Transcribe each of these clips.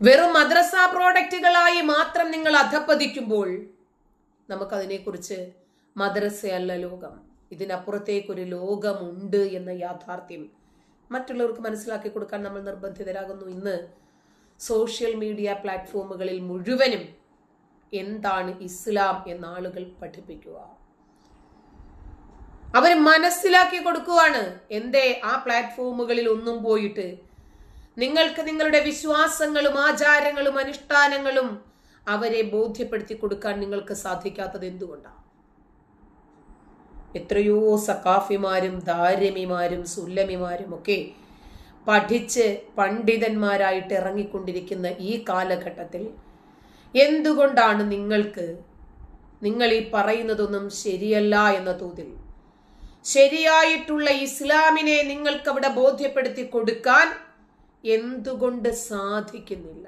വെറും മദ്രസ പ്രോഡക്റ്റുകളായി മാത്രം നിങ്ങൾ അധപ്പതിക്കുമ്പോൾ നമുക്കതിനെക്കുറിച്ച് മദ്രസയല്ല ലോകം. ഇതിനപ്പുറത്തേക്കൊരു ലോകമുണ്ട് എന്ന യാഥാർത്ഥ്യം മറ്റുള്ളവർക്ക് മനസ്സിലാക്കി കൊടുക്കാൻ നമ്മൾ നിർബന്ധിതരാകുന്നു. ഇന്ന് സോഷ്യൽ മീഡിയ പ്ലാറ്റ്ഫോമുകളിൽ മുഴുവനും എന്താണ് ഇസ്ലാം എന്ന ആളുകൾ പഠിപ്പിക്കുക. അവർ മനസ്സിലാക്കി കൊടുക്കുവാണ് എന്തേ ആ പ്ലാറ്റ്ഫോമുകളിൽ ഒന്നും പോയിട്ട് നിങ്ങൾക്ക് നിങ്ങളുടെ വിശ്വാസങ്ങളും ആചാരങ്ങളും അനുഷ്ഠാനങ്ങളും അവരെ ബോധ്യപ്പെടുത്തി കൊടുക്കാൻ നിങ്ങൾക്ക് സാധിക്കാത്തത് എന്തുകൊണ്ടാണ്? എത്രയോ സക്കാഫിമാരും ധാരമിമാരും സുല്ലമിമാരും ഒക്കെ പഠിച്ച് പണ്ഡിതന്മാരായിട്ട് ഇറങ്ങിക്കൊണ്ടിരിക്കുന്ന ഈ കാലഘട്ടത്തിൽ എന്തുകൊണ്ടാണ് നിങ്ങൾക്ക് നിങ്ങൾ ഈ പറയുന്നതൊന്നും ശരിയല്ല എന്ന തോതിൽ ശരിയായിട്ടുള്ള ഇസ്ലാമിനെ നിങ്ങൾക്ക് അവിടെ ബോധ്യപ്പെടുത്തി കൊടുക്കാൻ എന്തുകൊണ്ട് സാധിക്കുന്നില്ല?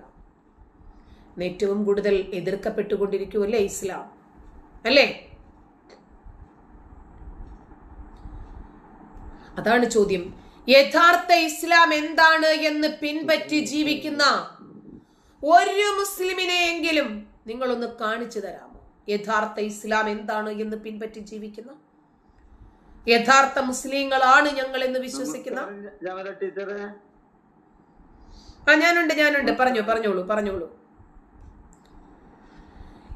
ഏറ്റവും കൂടുതൽ എതിർക്കപ്പെട്ടുകൊണ്ടിരിക്കുമല്ലേ ഇസ്ലാം? അല്ലേ? അതാണ് ചോദ്യം. യഥാർത്ഥ ഇസ്ലാം എന്താണ് എന്ന് പിൻപറ്റി ജീവിക്കുന്ന ഒരു മുസ്ലിമിനെയെങ്കിലും നിങ്ങളൊന്ന് കാണിച്ചു തരാമോ? യഥാർത്ഥ ഇസ്ലാം എന്താണ് എന്ന് പിൻപറ്റി ജീവിക്കുന്ന? യഥാർത്ഥ മുസ്ലിങ്ങളാണ് ഞങ്ങൾ എന്ന് വിശ്വസിക്കുന്ന? ആ ഞാനുണ്ട് ഞാനുണ്ട്. പറഞ്ഞോ പറഞ്ഞോളൂ പറഞ്ഞോളൂ.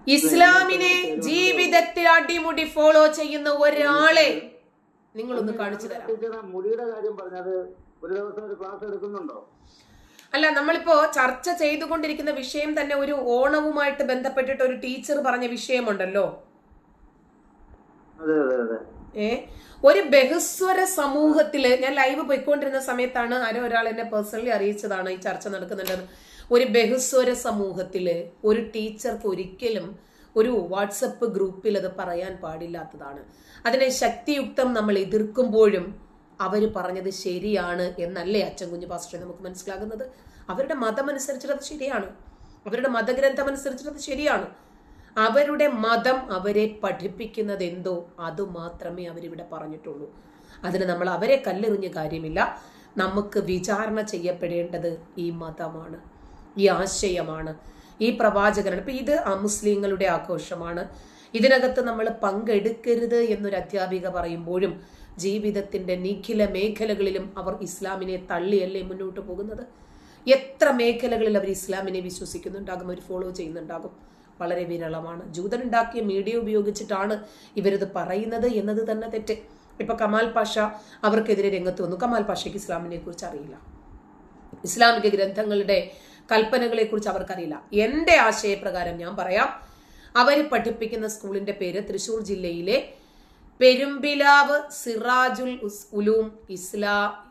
ഇസ്ലാമിനെ ജീവിതത്തിൽ അടിമുടി ഫോളോ ചെയ്യുന്ന ഒരാളെ നിങ്ങളൊന്ന് കാണിച്ചു തരാം. മുടിയുടെ കാര്യം പറഞ്ഞത് ഒരു ദിവസം ഒരു ക്ലാസ് എടുക്കുന്നുണ്ടോ? അല്ല നമ്മളിപ്പോ ചർച്ച ചെയ്തുകൊണ്ടിരിക്കുന്ന വിഷയം തന്നെ ഒരു ഓണവുമായിട്ട് ബന്ധപ്പെട്ടിട്ട് ഒരു ടീച്ചർ പറഞ്ഞ വിഷയമുണ്ടല്ലോ. അതെ അതെ അതെ. ഏ? ഒരു ബഹുസ്വര സമൂഹത്തിൽ ഞാൻ ലൈവ് പോയിക്കൊണ്ടിരുന്ന സമയത്താണ് ആരോ ഒരാൾ എന്നെ പേഴ്സണലി അറിയിച്ചതാണ് ഈ ചർച്ച നടക്കുന്നുണ്ടെന്ന് ഒരു ബഹുസ്വര സമൂഹത്തിൽ ഒരു ടീച്ചർക്ക് ഒരിക്കലും ഒരു വാട്സപ്പ് ഗ്രൂപ്പിൽ അത് പറയാൻ പാടില്ലാത്തതാണ്. അതിനെ ശക്തിയുക്തം നമ്മൾ എതിർക്കുമ്പോഴും അവർ പറഞ്ഞത് ശരിയാണ് എന്നല്ലേ അച്ഛൻ കുഞ്ഞു പാസ്റ്റർ നമുക്ക് മനസ്സിലാകുന്നത്. അവരുടെ മതം അനുസരിച്ചിട്ട് അത് ശരിയാണ്. അവരുടെ മതഗ്രന്ഥം അനുസരിച്ചിട്ട് അത് ശരിയാണ്. അവരുടെ മതം അവരെ പഠിപ്പിക്കുന്നത് എന്തോ അത് മാത്രമേ അവരിവിടെ പറഞ്ഞിട്ടുള്ളൂ. അതിന് നമ്മൾ അവരെ കല്ലെറിഞ്ഞ കാര്യമില്ല. നമുക്ക് വിചാരണ ചെയ്യപ്പെടേണ്ടത് ഈ മതമാണ്. ഈ ആശയമാണ്. ഈ പ്രവാചകനാണ്. ഇപ്പൊ ഇത് അമുസ്ലിങ്ങളുടെ ആഘോഷമാണ്. ഇതിനകത്ത് നമ്മൾ പങ്കെടുക്കരുത് എന്നൊരു അധ്യാപിക പറയുമ്പോഴും ജീവിതത്തിന്റെ നിഖില മേഖലകളിലും അവർ ഇസ്ലാമിനെ തള്ളിയല്ലേ മുന്നോട്ട് പോകുന്നത്? എത്ര മേഖലകളിൽ അവർ ഇസ്ലാമിനെ വിശ്വസിക്കുന്നുണ്ടാകും? അവർ ഫോളോ ചെയ്യുന്നുണ്ടാകും? വളരെ വിരളമാണ്. ജൂതനുണ്ടാക്കിയ മീഡിയ ഉപയോഗിച്ചിട്ടാണ് ഇവരത് പറയുന്നത് എന്നത് തന്നെ തെറ്റ്. ഇപ്പൊ കമാൽ പാഷ അവർക്കെതിരെ രംഗത്ത് വന്നു. കമാൽ പാഷയ്ക്ക് ഇസ്ലാമിനെ കുറിച്ച് അറിയില്ല. ഇസ്ലാമിക ഗ്രന്ഥങ്ങളുടെ കൽപ്പനകളെ കുറിച്ച് അവർക്കറിയില്ല. എന്റെ ആശയപ്രകാരം ഞാൻ പറയാം. അവർ പഠിപ്പിക്കുന്ന സ്കൂളിന്റെ പേര് തൃശൂർ ജില്ലയിലെ Perumpilavu Sirajul Uloom ഇസ്ലാ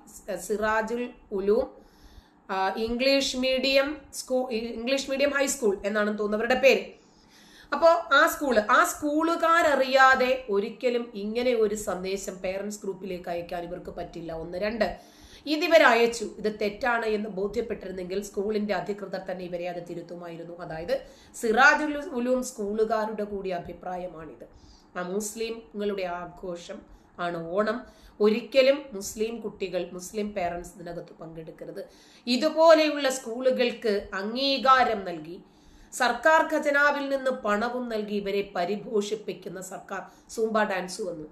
Sirajul Uloom English medium school English medium high school എന്നാണ് തോന്നുന്നവരുടെ പേര്. അപ്പോൾ ആ സ്കൂൾ ആ സ്കൂളുകാരറിയാതെ ഒരിക്കലും ഇങ്ങനെ ഒരു സന്ദേശം പേരൻസ് ഗ്രൂപ്പിലേക്ക് അയക്കാൻ ഇവർക്ക് പറ്റില്ല. ഒന്ന് രണ്ട് ഇതിവർ അയച്ചു. ഇത് തെറ്റാണ് എന്ന് ബോധ്യപ്പെട്ടിരുന്നെങ്കിൽ സ്കൂളിന്റെ അധികൃതർ തന്നെ ഇവരെ അത് തിരുത്തുമായിരുന്നു. അതായത് സിറാജുൽ ഉലൂം സ്കൂളുകാരുടെ കൂടി അഭിപ്രായമാണിത്. ആ മുസ്ലിങ്ങളുടെ ആഘോഷം ആണ് ഓണം ഒരിക്കലും മുസ്ലിം കുട്ടികൾ മുസ്ലിം പേരൻസ് ഇതിനകത്ത് പങ്കെടുക്കരുത്. ഇതുപോലെയുള്ള സ്കൂളുകൾക്ക് അംഗീകാരം നൽകി സർക്കാർ ഖജനാവിൽ നിന്ന് പണവും നൽകി ഇവരെ പരിപോഷിപ്പിക്കുന്ന സർക്കാർ സൂംബ ഡാൻസ് വന്നു.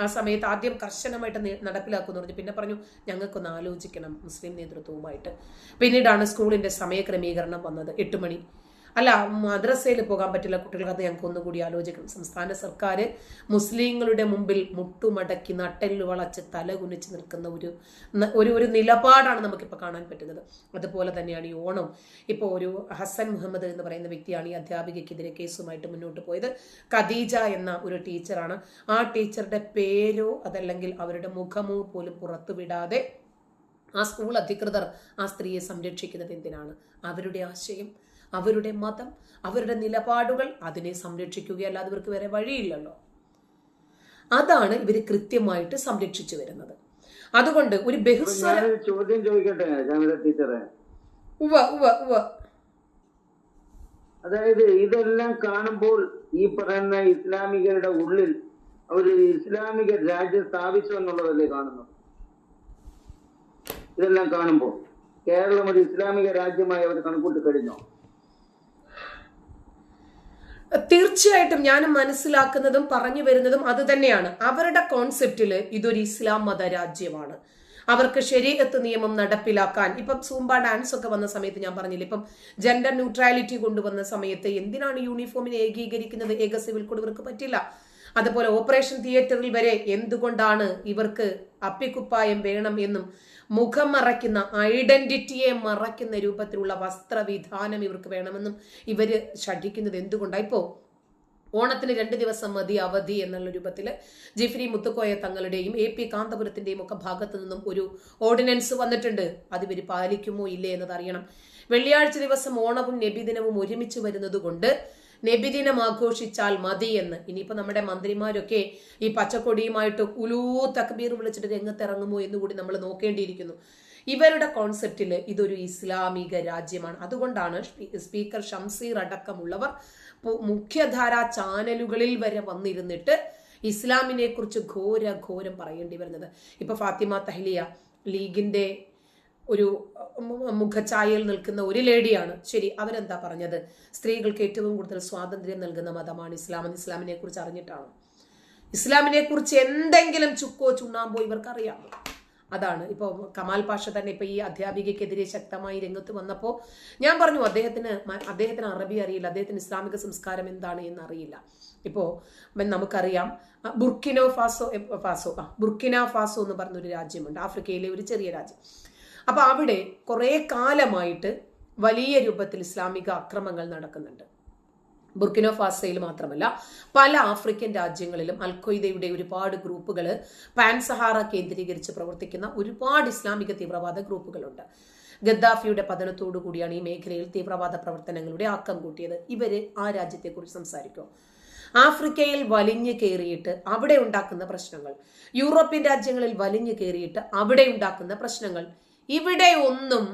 ആ സമയത്ത് ആദ്യം കർശനമായിട്ട് നടപ്പിലാക്കുമെന്ന് പറഞ്ഞു. പിന്നെ പറഞ്ഞു ഞങ്ങൾക്കൊന്ന് ആലോചിക്കണം മുസ്ലിം നേതൃത്വവുമായിട്ട്. പിന്നീടാണ് സ്കൂളിന്റെ സമയക്രമീകരണം വന്നത്. എട്ട് മണി. അല്ല മദ്രസയിൽ പോകാൻ പറ്റില്ല കുട്ടികൾക്ക് ഞങ്ങൾക്ക് ഒന്നുകൂടി ആലോചിക്കണം. സംസ്ഥാന സർക്കാർ മുസ്ലിങ്ങളുടെ മുമ്പിൽ മുട്ടുമടക്കി നട്ടെല്ല് വളച്ച് തല കുനിച്ച് നിൽക്കുന്ന ഒരു ഒരു ഒരു നിലപാടാണ് നമുക്കിപ്പോൾ കാണാൻ പറ്റുന്നത്. അതുപോലെ തന്നെയാണ് ഈ ഓണം. ഇപ്പോൾ ഒരു ഹസൻ മുഹമ്മദ് എന്ന് പറയുന്ന വ്യക്തിയാണ് ഈ അധ്യാപികയ്ക്കെതിരെ കേസുമായിട്ട് മുന്നോട്ട് പോയത്. ഖദീജ എന്ന ഒരു ടീച്ചറാണ്. ആ ടീച്ചറുടെ പേരോ അതല്ലെങ്കിൽ അവരുടെ മുഖമോ പോലും പുറത്തുവിടാതെ ആ സ്കൂൾ അധികൃതർ ആ സ്ത്രീയെ സംരക്ഷിക്കുന്നത് എന്തിനാണ്? അവരുടെ ആശയം അവരുടെ മതം അവരുടെ നിലപാടുകൾ അതിനെ സംരക്ഷിക്കുകയല്ലാതെ ഇവർക്ക് വേറെ വഴിയില്ലല്ലോ. അതാണ് ഇവർ കൃത്യമായിട്ട് സംരക്ഷിച്ചു വരുന്നത്. അതുകൊണ്ട് ഒരു ബഹുസ്വര ചോദ്യം ചോദിക്കട്ടെ ടീച്ചറെ? ഉവ ഉവ ഉവ അതായത് ഇതെല്ലാം കാണുമ്പോൾ ഈ പറയുന്ന ഇസ്ലാമികരുടെ ഉള്ളിൽ ഒരു ഇസ്ലാമിക രാജ്യം സ്ഥാപിച്ചു എന്നുള്ളതല്ലേ കാണുന്നത്? ഇതെല്ലാം കാണുമ്പോൾ കേരളം ഒരു ഇസ്ലാമിക രാജ്യമായി അവർ കണക്കൂട്ടി കഴിഞ്ഞോ? തീർച്ചയായിട്ടും ഞാൻ മനസ്സിലാക്കുന്നതും പറഞ്ഞു വരുന്നതും അത് തന്നെയാണ്. അവരുടെ കോൺസെപ്റ്റിൽ ഇതൊരു ഇസ്ലാം മത രാജ്യമാണ്. അവർക്ക് ശരീരത്ത് നിയമം നടപ്പിലാക്കാൻ ഇപ്പം സൂംബ ഡാൻസ് ഒക്കെ വന്ന സമയത്ത് ഞാൻ പറഞ്ഞില്ല ഇപ്പം ജെൻഡർ ന്യൂട്രാലിറ്റി കൊണ്ടുവന്ന സമയത്ത് എന്തിനാണ് യൂണിഫോമിനെ ഏകീകരിക്കുന്നത്? ഏക സിവിൽ കോഡ് ഇവർക്ക് പറ്റില്ല. അതുപോലെ ഓപ്പറേഷൻ തിയേറ്ററിൽ വരെ എന്തുകൊണ്ടാണ് ഇവർക്ക് അപ്പിക്കുപ്പായം വേണം എന്നും മുഖം മറയ്ക്കുന്ന ഐഡന്റിറ്റിയെ മറയ്ക്കുന്ന രൂപത്തിലുള്ള വസ്ത്രവിധാനം ഇവർക്ക് വേണമെന്നും ഇവർ ഷഠിക്കുന്നത് എന്തുകൊണ്ടാണ് ഇപ്പോ ഓണത്തിന് രണ്ട് ദിവസം മതി അവധി എന്നുള്ള രൂപത്തിൽ ജിഫ്രി മുത്തുക്കോയ തങ്ങളുടെയും എ പി കാന്തപുരത്തിന്റെയും ഒക്കെ ഭാഗത്തു നിന്നും ഒരു ഓർഡിനൻസ് വന്നിട്ടുണ്ട്. അത് ഇവർ പാലിക്കുമോ ഇല്ലേ എന്നത് അറിയണം വെള്ളിയാഴ്ച ദിവസം ഓണവും നബിദിനവും ഒരുമിച്ച് വരുന്നത് കൊണ്ട് നബിദിനം ആഘോഷിച്ചാൽ മതി എന്ന് ഇനിയിപ്പോൾ നമ്മുടെ മന്ത്രിമാരൊക്കെ ഈ പച്ചക്കൊടിയുമായിട്ട് ഉലൂ തക്ബീർ വിളിച്ചിട്ട് രംഗത്തിറങ്ങുമോ എന്ന് കൂടി നമ്മൾ നോക്കേണ്ടിയിരിക്കുന്നു. ഇവരുടെ കോൺസെപ്റ്റിൽ ഇതൊരു ഇസ്ലാമിക രാജ്യമാണ്. അതുകൊണ്ടാണ് സ്പീക്കർ ഷംസീർ അടക്കമുള്ളവർ മുഖ്യധാരാ ചാനലുകളിൽ വരെ വന്നിരുന്നിട്ട് ഇസ്ലാമിനെ കുറിച്ച് ഘോര ഘോരം പറയേണ്ടി വരുന്നത്. ഇപ്പൊ ഫാത്തിമ തഹ്ലിയ ലീഗിന്റെ ഒരു മുഖഛായയിൽ നിൽക്കുന്ന ഒരു ലേഡിയാണ്. ശരി അവരെന്താ പറഞ്ഞത്? സ്ത്രീകൾക്ക് ഏറ്റവും കൂടുതൽ സ്വാതന്ത്ര്യം നൽകുന്ന മതമാണ് ഇസ്ലാം എന്ന് ഇസ്ലാമിനെ കുറിച്ച് അറിഞ്ഞിട്ടാണ്? ഇസ്ലാമിനെ കുറിച്ച് എന്തെങ്കിലും ചുക്കോ ചുണ്ണാമ്പോ ഇവർക്കറിയാമോ? അതാണ്. ഇപ്പോൾ കമാൽ പാഷ തന്നെ ഇപ്പോൾ ഈ അധ്യാപികയ്ക്കെതിരെ ശക്തമായി രംഗത്ത് വന്നപ്പോൾ ഞാൻ പറഞ്ഞു അദ്ദേഹത്തിന് അദ്ദേഹത്തിന് അറബി അറിയില്ല അദ്ദേഹത്തിന് ഇസ്ലാമിക സംസ്കാരം എന്താണ് എന്ന് അറിയില്ല ഇപ്പോൾ നമുക്കറിയാം ബുർക്കിനോ ഫാസോ ഫാസോ ആ ബുർക്കിന ഫാസോ എന്ന് പറഞ്ഞൊരു രാജ്യമുണ്ട്. ആഫ്രിക്കയിലെ ഒരു ചെറിയ രാജ്യം. അപ്പോൾ അവിടെ കുറേ കാലമായിട്ട് വലിയ രൂപത്തിൽ ഇസ്ലാമിക അക്രമങ്ങൾ നടക്കുന്നുണ്ട്. ബുർക്കിനോ ഫാസയിൽ മാത്രമല്ല പല ആഫ്രിക്കൻ രാജ്യങ്ങളിലും അൽഖയ്ദയുടെ ഒരുപാട് ഗ്രൂപ്പുകൾ പാൻ സഹാറ കേന്ദ്രീകരിച്ച് പ്രവർത്തിക്കുന്ന ഒരുപാട് ഇസ്ലാമിക തീവ്രവാദ ഗ്രൂപ്പുകളുണ്ട്. ഗദ്ദാഫിയുടെ പതനത്തോടു കൂടിയാണ് ഈ മേഖലയിൽ തീവ്രവാദ പ്രവർത്തനങ്ങളുടെ ആക്കം കൂട്ടിയത്. ഇവർ ആ രാജ്യത്തെക്കുറിച്ച് സംസാരിക്കും. ആഫ്രിക്കയിൽ വലിഞ്ഞു കയറിയിട്ട് അവിടെ ഉണ്ടാക്കുന്ന പ്രശ്നങ്ങൾ യൂറോപ്യൻ രാജ്യങ്ങളിൽ വലിഞ്ഞു കയറിയിട്ട് അവിടെ ഉണ്ടാക്കുന്ന പ്രശ്നങ്ങൾ ഇവിടെ ഒന്നും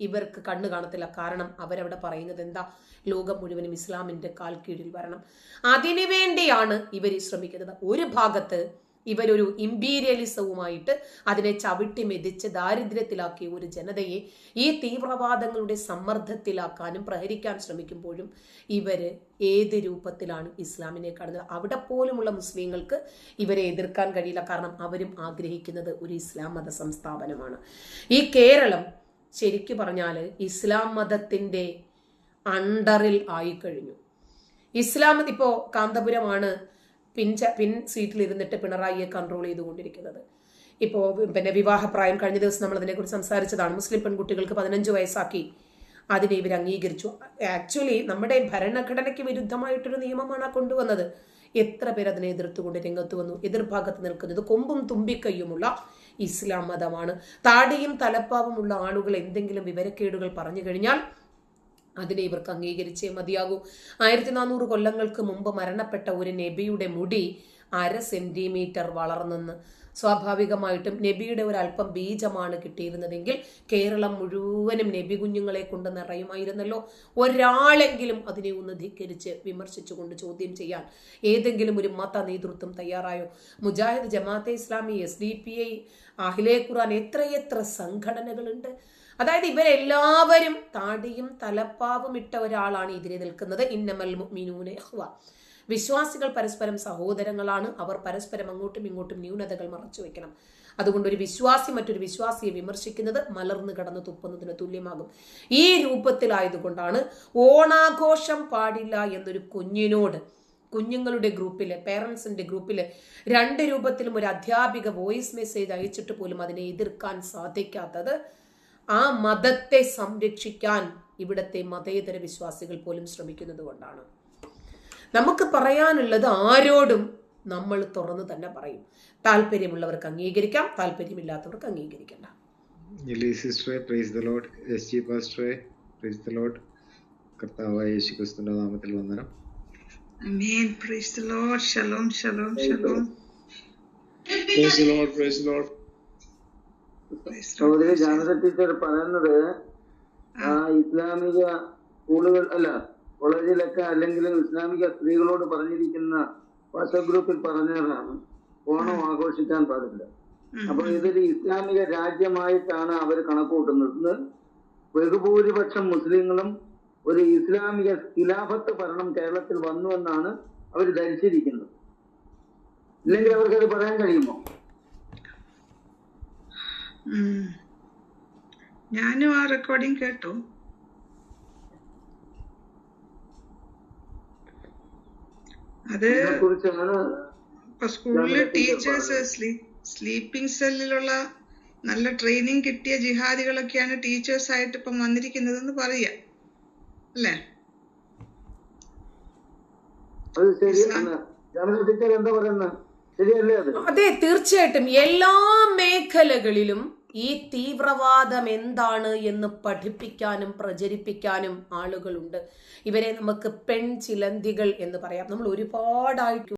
ഇവർക്ക് കണ്ണു കാണത്തില്ല. കാരണം അവരവിടെ പറയുന്നത് എന്താ? ലോകം മുഴുവനും ഇസ്ലാമിന്റെ കാൽ കീഴിൽ വരണം. അതിനുവേണ്ടിയാണ് ഇവർ ശ്രമിക്കുന്നത്. ഒരു ഭാഗത്ത് ഇവരൊരു ഇമ്പീരിയലിസവുമായിട്ട് അതിനെ ചവിട്ടി മെതിച്ച് ദാരിദ്ര്യത്തിലാക്കിയ ഒരു ജനതയെ ഈ തീവ്രവാദങ്ങളുടെ സമ്മർദ്ദത്തിലാക്കാനും പ്രഹരിക്കാൻ ശ്രമിക്കുമ്പോഴും ഇവർ ഏത് രൂപത്തിലാണ് ഇസ്ലാമിനെ കാണുന്നത്? അവിടെ പോലുമുള്ള മുസ്ലിങ്ങൾക്ക് ഇവരെ എതിർക്കാൻ കഴിയില്ല. കാരണം അവരും ആഗ്രഹിക്കുന്നത് ഒരു ഇസ്ലാം മത സംസ്ഥാപനമാണ്. ഈ കേരളം ശരിക്കു പറഞ്ഞാൽ ഇസ്ലാം മതത്തിന്റെ അണ്ടറിൽ ആയിക്കഴിഞ്ഞു. ഇസ്ലാം ഇപ്പോൾ കാന്തപുരമാണ് പിൻ പിൻ സീറ്റിലിരുന്നിട്ട് പിണറായിയെ കൺട്രോൾ ചെയ്തുകൊണ്ടിരിക്കുന്നത്. ഇപ്പോൾ പിന്നെ വിവാഹപ്രായം കഴിഞ്ഞ ദിവസം നമ്മൾ അതിനെക്കുറിച്ച് സംസാരിച്ചതാണ്. മുസ്ലിം പെൺകുട്ടികൾക്ക് പതിനഞ്ച് വയസ്സാക്കി. അതിനെ ഇവർ അംഗീകരിച്ചു. ആക്ച്വലി നമ്മുടെ ഭരണഘടനയ്ക്ക് വിരുദ്ധമായിട്ടൊരു നിയമമാണ് കൊണ്ടുവന്നത്. എത്ര പേർ അതിനെ എതിർത്തുകൊണ്ട് രംഗത്ത് വന്നു? എതിർഭാഗത്ത് നിൽക്കുന്നത് കൊമ്പും തുമ്പിക്കൈയുമുള്ള ഇസ്ലാം മതമാണ്. താടിയും തലപ്പാവുമുള്ള ആളുകൾ എന്തെങ്കിലും വിവരക്കേടുകൾ പറഞ്ഞു കഴിഞ്ഞാൽ അതിനെ ഇവർക്ക് അംഗീകരിച്ചേ മതിയാകൂ. ആയിരത്തി നാനൂറ് കൊല്ലങ്ങൾക്ക് മുമ്പ് മരണപ്പെട്ട ഒരു നബിയുടെ മുടി അര സെന്റിമീറ്റർ വളർന്നെന്ന്. സ്വാഭാവികമായിട്ടും നബിയുടെ ഒരു അല്പം ബീജമാണ് കിട്ടിയിരുന്നതെങ്കിൽ കേരളം മുഴുവനും നബി കുഞ്ഞുങ്ങളെ കൊണ്ട് നിറയുമായിരുന്നല്ലോ. ഒരാളെങ്കിലും അതിനെ ഒന്ന് ധിക്കരിച്ച് വിമർശിച്ചുകൊണ്ട് ചോദ്യം ചെയ്യാൻ ഏതെങ്കിലും ഒരു മത നേതൃത്വം തയ്യാറായോ? Mujahid Jamaat-e Islami S D P I അഹിലെ Quran എത്രയെത്ര സംഘടനകളുണ്ട്? അതായത് ഇവരെല്ലാവരും താടിയും തലപ്പാവും ഇട്ട ഒരാളാണ് എതിരെ നിൽക്കുന്നത്. ഇന്നമൽ ഇഖ്വ. വിശ്വാസികൾ പരസ്പരം സഹോദരങ്ങളാണ്. അവർ പരസ്പരം അങ്ങോട്ടും ഇങ്ങോട്ടും ന്യൂനതകൾ മറച്ചു വെക്കണം. അതുകൊണ്ട് ഒരു വിശ്വാസി മറ്റൊരു വിശ്വാസിയെ വിമർശിക്കുന്നത് മലർന്നു കടന്ന് തുപ്പുന്നതിന് തുല്യമാകും. ഈ രൂപത്തിലായതുകൊണ്ടാണ് ഓണാഘോഷം പാടില്ല എന്നൊരു കുഞ്ഞിനോട് കുഞ്ഞുങ്ങളുടെ ഗ്രൂപ്പിൽ പേരൻസിന്റെ ഗ്രൂപ്പിൽ രണ്ട് രൂപത്തിലും ഒരു അധ്യാപിക വോയിസ് മെസ്സേജ് അയച്ചിട്ട് പോലും അതിനെ എതിർക്കാൻ സാധിക്കാത്തത് ആ മതത്തെ സംരക്ഷിക്കാൻ ഇവിടത്തെ മതേതര വിശ്വാസികൾ പോലും ശ്രമിക്കുന്നത് കൊണ്ടാണ് നമുക്ക് പറയാനുള്ളത് ആരോടും നമ്മൾ തുറന്നു തന്നെ പറയും താല്പര്യമുള്ളവർക്ക് അംഗീകരിക്കാം താല്പര്യമില്ലാത്തവർക്ക് അംഗീകരിക്കണ്ട കർത്താവായ യേശു ക്രിസ്തുവിന്റെ നാമത്തിൽ വന്ദനം Amen. Praise the Lord. Shalom, shalom, shalom. Praise the Lord, praise the Lord. സഹോദരി ജാനത ടീച്ചർ പറയുന്നത് ആ. ഇസ്ലാമിക സ്കൂളുകൾ അല്ല കോളേജിലൊക്കെ അല്ലെങ്കിൽ ഇസ്ലാമിക സ്ത്രീകളോട് പറഞ്ഞിരിക്കുന്ന വാട്സപ്പ് ഗ്രൂപ്പിൽ പറഞ്ഞതാണ് ഓണം ആഘോഷിക്കാൻ പാടില്ല. അപ്പൊ ഇതൊരു ഇസ്ലാമിക രാജ്യമായിട്ടാണ് അവർ കണക്കൂട്ടുന്നത്. ബഹുഭൂരിപക്ഷം മുസ്ലിങ്ങളും ഒരു ഇസ്ലാമിക ഖിലാഫത്ത് ഭരണം കേരളത്തിൽ വന്നു എന്നാണ് അവർ ധരിച്ചിരിക്കുന്നത്. ഇല്ലെങ്കിൽ അവർക്കത് പറയാൻ കഴിയുമോ. ഞാനും ആ റെക്കോർഡിംഗ് കേട്ടു. അത് സ്കൂളിൽ ടീച്ചേഴ്സ് സ്ലീപ്പിംഗ് സെല്ലിലുള്ള നല്ല ട്രെയിനിങ് കിട്ടിയ ജിഹാദികളൊക്കെയാണ് ടീച്ചേഴ്സ് ആയിട്ട് ഇപ്പം വന്നിരിക്കുന്നതെന്ന് പറയാ. അല്ലേ? അത് ശരിയാണ് ജാമ്യ ടീച്ചർ എന്താ പറയുന്നത് ശരിയല്ലേ അത്? അതെ തീർച്ചയായിട്ടും. എല്ലാ മേഖലകളിലും ഈ തീവ്രവാദം എന്താണ് എന്ന് പഠിപ്പിക്കാനും പ്രചരിപ്പിക്കാനും ആളുകളുണ്ട്. ഇവരെ നമുക്ക് പെൺ ചിലന്തികൾ എന്ന് പറയാം. നമ്മൾ ഒരുപാടായിട്ട്